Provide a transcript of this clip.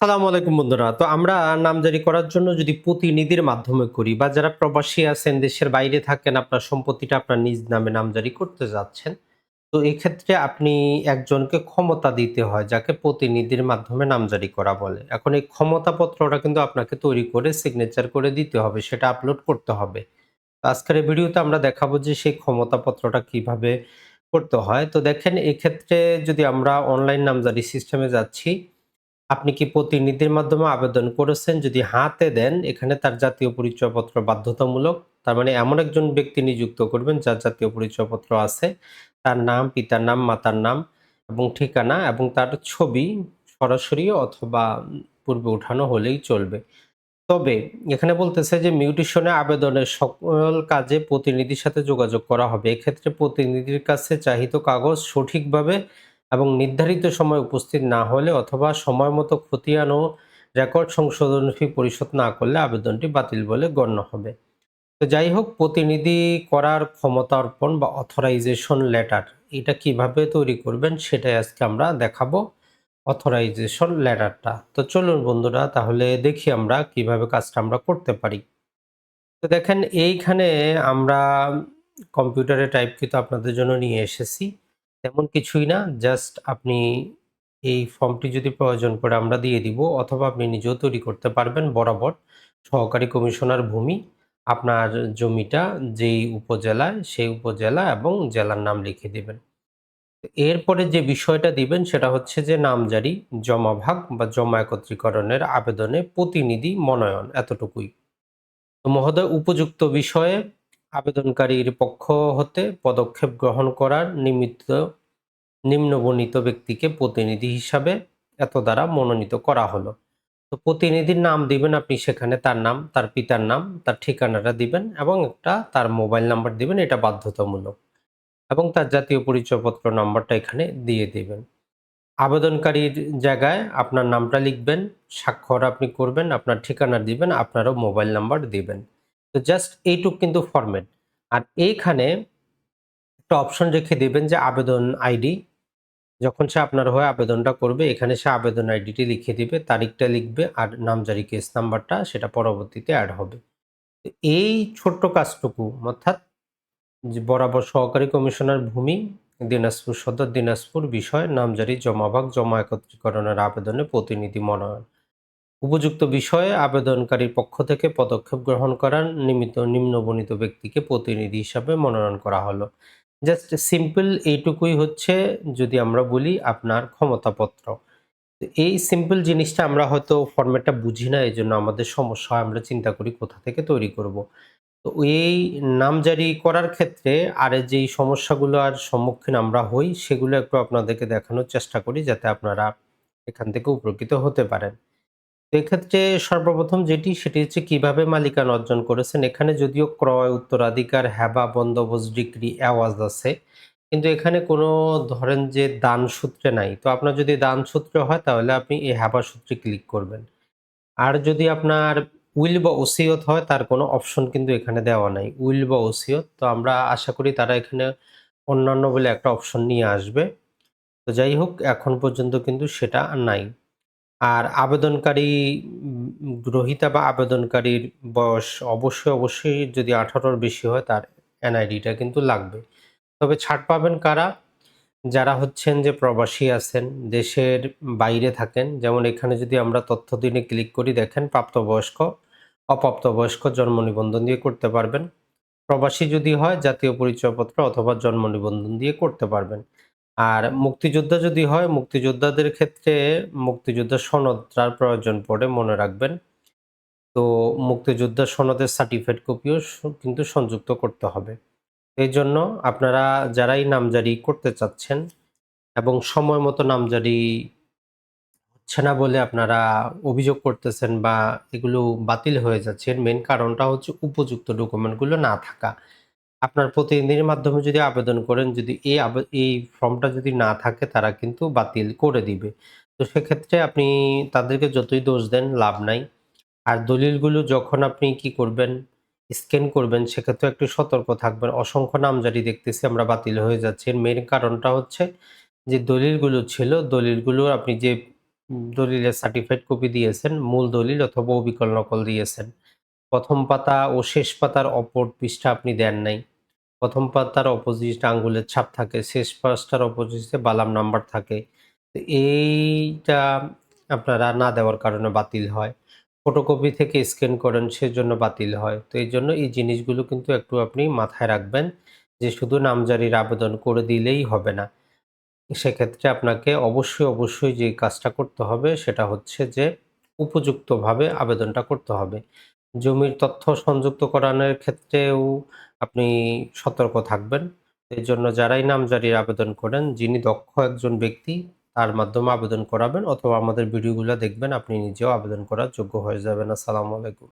সালামু আলাইকুম বন্ধুরা। তো আমরা নামজারি করার জন্য যদি প্রতিনিধির মাধ্যমে করি বা যারা প্রবাসী আছেন, দেশের বাইরে থাকেন, আপনার সম্পত্তিটা আপনার নিজ নামে নামজারি করতে যাচ্ছেন, তো এক্ষেত্রে আপনি একজনকে ক্ষমতা দিতে হয় যাকে প্রতিনিধির মাধ্যমে নামজারি করা বলে। এখন এই ক্ষমতাপত্রটা কিন্তু আপনাকে তৈরি করে সিগনেচার করে দিতে হবে, সেটা আপলোড করতে হবে। আজকের এই ভিডিওতে আমরা দেখাবো যে সেই ক্ষমতাপত্রটা কীভাবে করতে হয়। তো দেখেন, এক্ষেত্রে যদি আমরা অনলাইন নামজারি সিস্টেমে যাচ্ছি আপনি কি প্রতিনিধির মাধ্যমে আবেদন করেছেন? যদি হাতে দেন, এখানে তার জাতীয় পরিচয়পত্র বাধ্যতামূলক। তার মানে এমন একজন ব্যক্তি নিযুক্ত করবেন যার জাতীয় পরিচয়পত্র আছে। তার নাম, পিতার নাম, মাতার নাম এবং ঠিকানা এবং তার ছবি সরাসরি অথবা পূর্বে উঠানো হলেই চলবে। তবে এখানে বলতেছে যে মিউটেশনে আবেদনের সকল কাজে প্রতিনিধির সাথে যোগাযোগ করা হবে। এক্ষেত্রে প্রতিনিধির কাছে চাহিত কাগজ সঠিকভাবে এবং নির্ধারিত সময় উপস্থিত না হলে অথবা সময় মতো খতিয়ান ও রেকর্ড সংশোধন ফি পরিশোধ না করলে আবেদনটি বাতিল বলে গণ্য হবে। তো যাই হোক, প্রতিনিধি করার ক্ষমতা অর্পণ বা অথরাইজেশন লেটার এটা কীভাবে তৈরি করবেন সেটাই আজকে আমরা দেখাবো অথরাইজেশন লেটারটা তো চলুন বন্ধুরা, তাহলে দেখি আমরা কীভাবে কাজটা আমরা করতে পারি। তো দেখেন, এইখানে আমরা কম্পিউটারে টাইপকৃত আপনাদের জন্য নিয়ে এসেছি। তেমন কিছুই না জাস্ট আপনি এই ফর্মটি যদি প্রয়োজন পড়ে আমরা দিয়ে দিব, অথবা আপনি নিজেও তৈরি করতে পারবেন বরাবর। সহকারী কমিশনার ভূমি, আপনার জমিটা যেই উপজেলায়, সেই উপজেলা এবং জেলার নাম লিখে দেবেন। এরপরে যে বিষয়টা দিবেন সেটা হচ্ছে যে নামজারি জমাভাগ বা জমা একত্রীকরণের আবেদনে প্রতিনিধি মনোনয়ন, এতটুকুই। তো মহোদয়, উপযুক্ত বিষয়ে আবেদনকারীর পক্ষ হতে পদক্ষেপ গ্রহণ করার নিমিত্ত নিম্নবর্ণিত ব্যক্তিকে প্রতিনিধি হিসাবে এত দ্বারা মনোনীত করা হলো। তো প্রতিনিধির নাম দিবেন আপনি সেখানে, তার নাম, তার পিতার নাম, তার ঠিকানাটা দিবেন এবং একটা তার মোবাইল নাম্বার দিবেন, এটা বাধ্যতামূলক। এবং তার জাতীয় পরিচয়পত্র নাম্বারটা এখানে দিয়ে দিবেন। আবেদনকারীর জায়গায় আপনার নামটা লিখবেন, স্বাক্ষর আপনি করবেন, আপনার ঠিকানা দিবেন, আপনারও মোবাইল নাম্বার দিবেন। তো জাস্ট এইটুক কিন্তু ফরম্যাট আর এইখানে একটা অপশন রেখে দেবেন যে আবেদন আইডি যখন সে আপনার হয়ে আবেদনটা করবে, এখানে সে আবেদন আইডিটি লিখে দিবে, তারিখটা লিখবে আর নামজারি কেস নাম্বারটা সেটা পরবর্তীতে অ্যাড হবে। এই ছোট্ট কাজটুকু, অর্থাৎ বরাবর সহকারী কমিশনার ভূমি, দিনাজপুর সদর, দিনাজপুর বিষয় নামজারি জমাভাগ জমা একত্রীকরণের আবেদনে প্রতিনিধি মনোনয়ন। উপযুক্ত বিষয়ে আবেদনকারীর পক্ষ থেকে পদক্ষেপ গ্রহণ করার নিমিত্ত নিম্নবণিত ব্যক্তিকে প্রতিনিধি হিসাবে মনোনয়ন করা হলো। জাস্ট সিম্পল এইটুকুই হচ্ছে যদি আমরা বলি আপনার ক্ষমতাপত্র। এই সিম্পল জিনিসটা আমরা হয়তো ফরম্যাটটা বুঝি না এই জন্য আমাদের সমস্যা হয়, আমরা চিন্তা করি কোথা থেকে তৈরি করব। তো এই নামজারি করার ক্ষেত্রে আর যেই সমস্যাগুলো আর সম্মুখীন আমরা হই, সেগুলো একটু আপনাদেরকে দেখানোর চেষ্টা করি যাতে আপনারা এখান থেকে উপকৃত হতে পারেন। এক্ষেত্রে সর্বপ্রথম যেটি, সেটি হচ্ছে কীভাবে মালিকানা অর্জন করেছেন। এখানে যদিও ক্রয়, উত্তরাধিকার, হ্যাবা, বন্দোবস্ত ডিগ্রি অ্যাওয়াজ আছে। কিন্তু এখানে কোনো ধরেন যে দান সূত্রে নাই। তো আপনার যদি দান সূত্রে হয়, তাহলে আপনি এই হ্যাবা সূত্রে ক্লিক করবেন। আর যদি আপনার উইল বা ওসিয়ত হয়, তার কোনো অপশন কিন্তু এখানে দেওয়া নাই। উইল বা ওসিয়ত, তো আমরা আশা করি তারা এখানে অন্যান্য বলে একটা অপশন নিয়ে আসবে। তো যাই হোক, এখন পর্যন্ত কিন্তু সেটা নাই। আর আবেদনকারী গ্রহীতা বা আবেদনকারীর বয়স অবশ্যই অবশ্যই যদি আঠারোর বেশি হয় তার এনআইডিটা কিন্তু লাগবে। তবে ছাড় পাবেন কারা? যারা হচ্ছেন যে প্রবাসী আছেন, দেশের বাইরে থাকেন, যেমন এখানে যদি আমরা তথ্য দিনে ক্লিক করি, দেখেন প্রাপ্তবয়স্ক, অপ্রাপ্তবয়স্ক জন্ম নিবন্ধন দিয়ে করতে পারবেন। প্রবাসী যদি হয়, জাতীয় পরিচয়পত্র অথবা জন্ম নিবন্ধন দিয়ে করতে পারবেন। আর মুক্তিযোদ্ধা যদি হয়, মুক্তিযোদ্ধাদের ক্ষেত্রে মুক্তিযোদ্ধা সনদটার প্রয়োজন পড়ে, মনে রাখবেন। তো মুক্তিযোদ্ধা সনদের সার্টিফিকেট কপিও কিন্তু সংযুক্ত করতে হবে। এই জন্য আপনারা যারাই নামজারি করতে চাচ্ছেন এবং সময় মতো নামজারি হচ্ছে না বলে আপনারা অভিযোগ করতেছেন বা এগুলো বাতিল হয়ে যাচ্ছে, এর মেন কারণটা হচ্ছে উপযুক্ত ডকুমেন্টগুলো না থাকা। আপনার প্রতিনিধির মাধ্যমে যদি আবেদন করেন যদি এই এই ফর্মটা যদি না থাকে তারা কিন্তু বাতিল করে দিবে তো সেক্ষেত্রে আপনি তাদেরকে যতই দোষ দেন লাভ নাই আর দলিলগুলো যখন আপনি কি করবেন স্ক্যান করবেন সেক্ষেত্রে একটু সতর্ক থাকবেন অসংখ্য নামজারি দেখতেছি আমরা বাতিল হয়ে যাচ্ছে এর মেন কারণটা হচ্ছে যে দলিলগুলো ছিল দলিলগুলো আপনি যে দলিলের সার্টিফাইড কপি দিয়েছেন, মূল দলিল অথবা অবিকল নকল দিয়েছেন। প্রথম পাতা ও শেষ পাতার অপর পৃষ্ঠা আপনি দেন নাই। ১ম পাতার অপোজিট আঙ্গুলের ছাপ থাকে, শেষ পাতার অপোজিটে বালাম নাম্বার থাকে। এইটা আপনারা না দেওয়ার কারণে বাতিল হয়। ফটোকপি থেকে স্ক্যান করেন সেজন্য বাতিল হয়। তো এই জন্য এই জিনিসগুলো কিন্তু একটু আপনি মাথায় রাখবেন যে শুধু নামজারির আবেদন করে দিলেই হবে না। সেক্ষেত্রে আপনাকে অবশ্যই, অবশ্যই যে কাজটা করতে হবে সেটা হচ্ছে যে উপযুক্তভাবে আবেদনটা করতে হবে। জমির তথ্য সংযুক্ত করানোর ক্ষেত্রেও আপনি সতর্ক থাকবেন। এর জন্য যারাই নামজারির আবেদন করেন, যিনি দক্ষ একজন ব্যক্তি তার মাধ্যমে আবেদন করাবেন অথবা আমাদের ভিডিওগুলো দেখবেন আপনি নিজেও আবেদন করার যোগ্য হয়ে যাবেন। আসসালামু আলাইকুম।